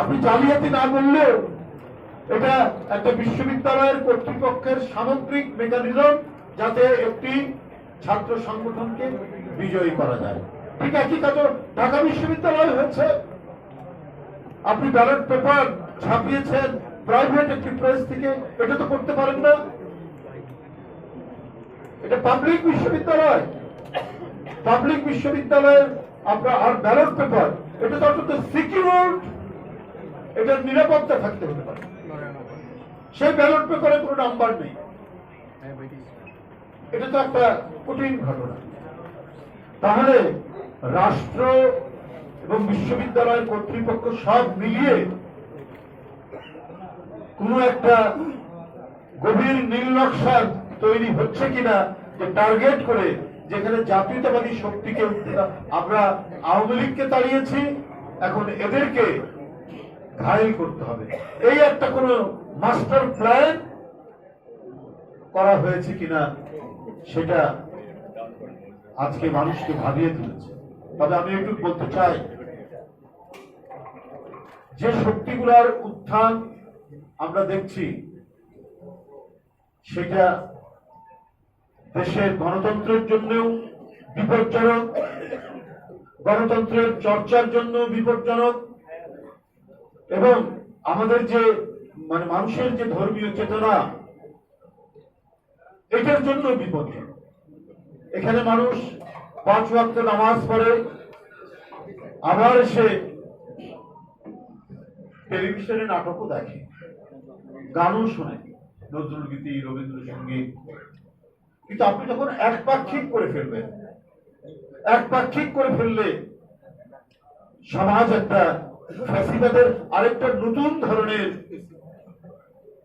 আপনি জালিয়াতি না বললেও এটা একটা বিশ্ববিদ্যালয়ের কর্তৃপক্ষের সামগ্রিক মেকানিজম যাতে একটি ছাত্র সংগঠনকে বিজয়ী করা যায়। ঠিক একই কাজ ঢাকা বিশ্ববিদ্যালয় হয়েছে। আপনি ব্যালট পেপার ছাপিয়েছেন, প্রাইভেট একটি প্রেস থেকে, এটা তো করতে পারেন না। এটা পাবলিক বিশ্ববিদ্যালয়। পাবলিক বিশ্ববিদ্যালয়ের আপনার আর ব্যালট পেপার, এটা তো অত্যন্ত সিকিউর এটার নিরাপত্তা থাকতে হতে পারে। সেই ব্যালট পেপারে কোনো নাম্বার নেই। এটা তো একটা কঠিন ঘটনা। তাহলে রাষ্ট্র এবং বিশ্ববিদ্যালয় কর্তৃপক্ষ সব মিলিয়ে কোন একটা গভীর নীল নকশা তৈরি হচ্ছে কিনা যে টার্গেট করে যেখানে জাতীয়তাবাদী শক্তিকে আমরা আওয়ামী লীগকে তাড়িয়েছি, এখন এদেরকে ঘায়ল করতে হবে। এই একটা কোন মাস্টার প্ল্যান করা হয়েছে কিনা, সেটা আজকে মানুষকে ভাবিয়ে তুলেছে। তবে আমি একটু বলতে চাই, যে শক্তিগুলার উত্থান আমরা দেখছি, সেটা দেশের গণতন্ত্রের জন্যও বিপজ্জনক, গণতন্ত্রের চর্চার জন্য বিপজ্জনক এবং আমাদের যে মানে মানুষের যে ধর্মীয় চেতনা, এটার জন্য বিপজ্জনক এখানে মানুষ পাঁচ ওয়াক্ত নামাজ পড়ে, আবার এসে টেলিভিশনে নাটকও দেখে, গানও শোনে নজরুল গীতি রবীন্দ্রসঙ্গীত। কিন্তু আপনি যখন একপাক্ষিক করে ফেলবেন একপাক্ষিক করে ফেললে সমাজ একটা ফ্যাসিবাদের আরেকটা নতুন ধরনের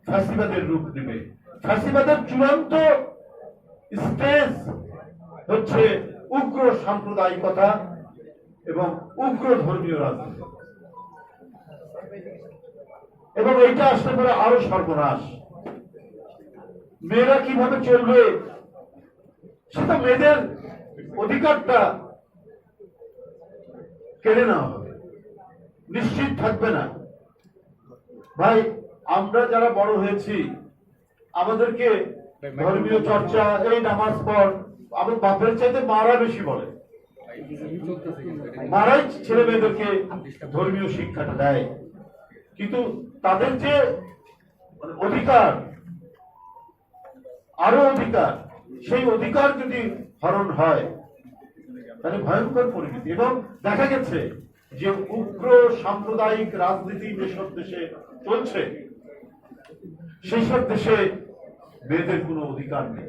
ফ্যাসিবাদের রূপ নেবে। ফ্যাসিবাদের চূড়ান্ত স্টেজ হচ্ছে উগ্র সাম্প্রদায়িকতা এবং উগ্র ধর্মীয় রাজনীতি। এবং এইটা আসলে পরে আরও সর্বনাশ। মেয়েরা কীভাবে চলবে, সেটা মেয়েদের অধিকারটা কেড়ে নেওয়া হবে। নিশ্চিত থাকবে না। ভাই, আমরা যারা বড় হয়েছি, আমাদেরকে ধর্মীয় চর্চা, এই নামাজ পড় আমার বাপের চাইতে মারা বেশি বলে। মারাই ছেলে মেয়েদেরকে ধর্মীয় শিক্ষাটা দেয়। কিন্তু তাদের যে অধিকার, আরও অধিকার, সেই অধিকার যদি হরণ হয়, তাহলে ভয়ঙ্কর পরিণতি। এবং দেখা গেছে যে উগ্র সাম্প্রদায়িক রাজনীতি যেসব দেশে চলছে সেই সব দেশে মেয়েদের কোনো অধিকার নেই।